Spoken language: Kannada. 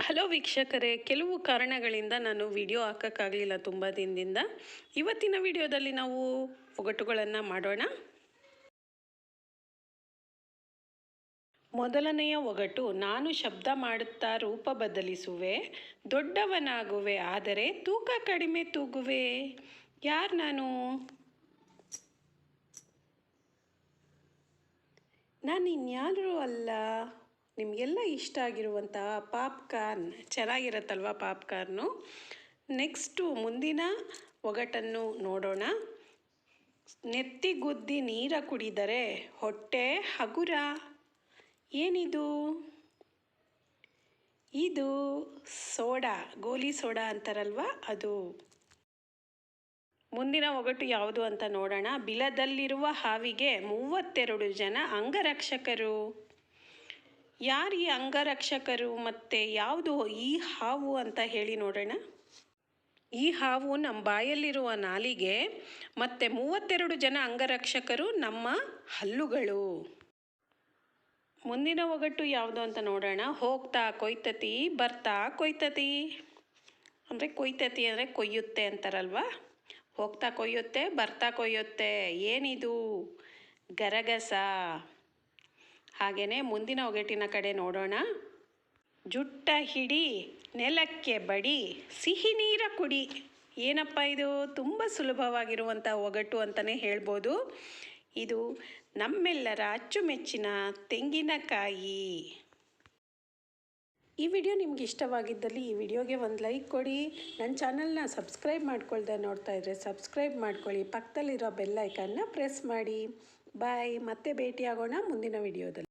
ಹಲೋ ವೀಕ್ಷಕರೇ, ಕೆಲವು ಕಾರಣಗಳಿಂದ ನಾನು ವಿಡಿಯೋ ಹಾಕೋಕ್ಕಾಗಲಿಲ್ಲ ತುಂಬ ದಿನದಿಂದ. ಇವತ್ತಿನ ವಿಡಿಯೋದಲ್ಲಿ ನಾವು ಒಗಟುಗಳನ್ನು ಮಾಡೋಣ. ಮೊದಲನೆಯ ಒಗಟು, ನಾನು ಶಬ್ದ ಮಾಡುತ್ತಾ ರೂಪ ಬದಲಿಸುವೆ, ದೊಡ್ಡವನಾಗುವೆ, ಆದರೆ ತೂಕ ಕಡಿಮೆ ತೂಗುವೆ. ಯಾರು ನಾನು? ನಾನು ಅಲ್ಲ. ನಿಮಗೆಲ್ಲ ಇಷ್ಟ ಆಗಿರುವಂತಹ ಪಾಪ್ಕಾರ್ನ್ ಚೆನ್ನಾಗಿರುತ್ತಲ್ವ ಪಾಪ್ಕಾರ್ನು? ನೆಕ್ಸ್ಟು ಮುಂದಿನ ಒಗಟನ್ನು ನೋಡೋಣ. ನೆತ್ತಿಗುದ್ದಿ ನೀರ ಕುಡಿದರೆ ಹೊಟ್ಟೆ ಹಗುರ. ಏನಿದು? ಇದು ಸೋಡಾ, ಗೋಲಿ ಸೋಡಾ ಅಂತಾರಲ್ವ ಅದು. ಮುಂದಿನ ಒಗಟು ಯಾವುದು ಅಂತ ನೋಡೋಣ. ಬಿಲದಲ್ಲಿರುವ ಹಾವಿಗೆ ಮೂವತ್ತೆರಡು ಜನ ಅಂಗರಕ್ಷಕರು. ಯಾರು ಈ ಅಂಗರಕ್ಷಕರು ಮತ್ತು ಯಾವುದು ಈ ಹಾವು ಅಂತ ಹೇಳಿ ನೋಡೋಣ. ಈ ಹಾವು ನಮ್ಮ ಬಾಯಲ್ಲಿರುವ ನಾಲಿಗೆ ಮತ್ತು ಮೂವತ್ತೆರಡು ಜನ ಅಂಗರಕ್ಷಕರು ನಮ್ಮ ಹಲ್ಲುಗಳು. ಮುಂದಿನ ಒಗಟ್ಟು ಯಾವುದು ಅಂತ ನೋಡೋಣ. ಹೋಗ್ತಾ ಕೊಯ್ತತಿ, ಬರ್ತಾ ಕೊಯ್ತತಿ. ಅಂದರೆ ಕೊಯ್ತತಿ ಅಂದರೆ ಕೊಯ್ಯುತ್ತೆ ಅಂತಾರಲ್ವ? ಹೋಗ್ತಾ ಕೊಯ್ಯುತ್ತೆ, ಬರ್ತಾ ಕೊಯ್ಯುತ್ತೆ. ಏನಿದು? ಗರಗಸ. ಹಾಗೆಯೇ ಮುಂದಿನ ಒಗಟಿನ ಕಡೆ ನೋಡೋಣ. ಜುಟ್ಟ ಹಿಡಿ, ನೆಲಕ್ಕೆ ಬಡಿ, ಸಿಹಿ ನೀರ ಕುಡಿ. ಏನಪ್ಪ ಇದು? ತುಂಬ ಸುಲಭವಾಗಿರುವಂಥ ಒಗಟು ಅಂತಲೇ ಹೇಳ್ಬೋದು. ಇದು ನಮ್ಮೆಲ್ಲರ ಅಚ್ಚುಮೆಚ್ಚಿನ ತೆಂಗಿನಕಾಯಿ. ಈ ವಿಡಿಯೋ ನಿಮ್ಗೆ ಇಷ್ಟವಾಗಿದ್ದಲ್ಲಿ ಈ ವಿಡಿಯೋಗೆ ಒಂದು ಲೈಕ್ ಕೊಡಿ. ನನ್ನ ಚಾನಲ್ನ ಸಬ್ಸ್ಕ್ರೈಬ್ ಮಾಡ್ಕೊಳ್ದೆ ನೋಡ್ತಾ ಇದ್ದರೆ ಸಬ್ಸ್ಕ್ರೈಬ್ ಮಾಡ್ಕೊಳ್ಳಿ. ಪಕ್ಕದಲ್ಲಿರೋ ಬೆಲ್ಲೈಕನ್ನ ಪ್ರೆಸ್ ಮಾಡಿ. ಬಾಯ್. ಮತ್ತೆ ಭೇಟಿಯಾಗೋಣ ಮುಂದಿನ ವಿಡಿಯೋದಲ್ಲಿ.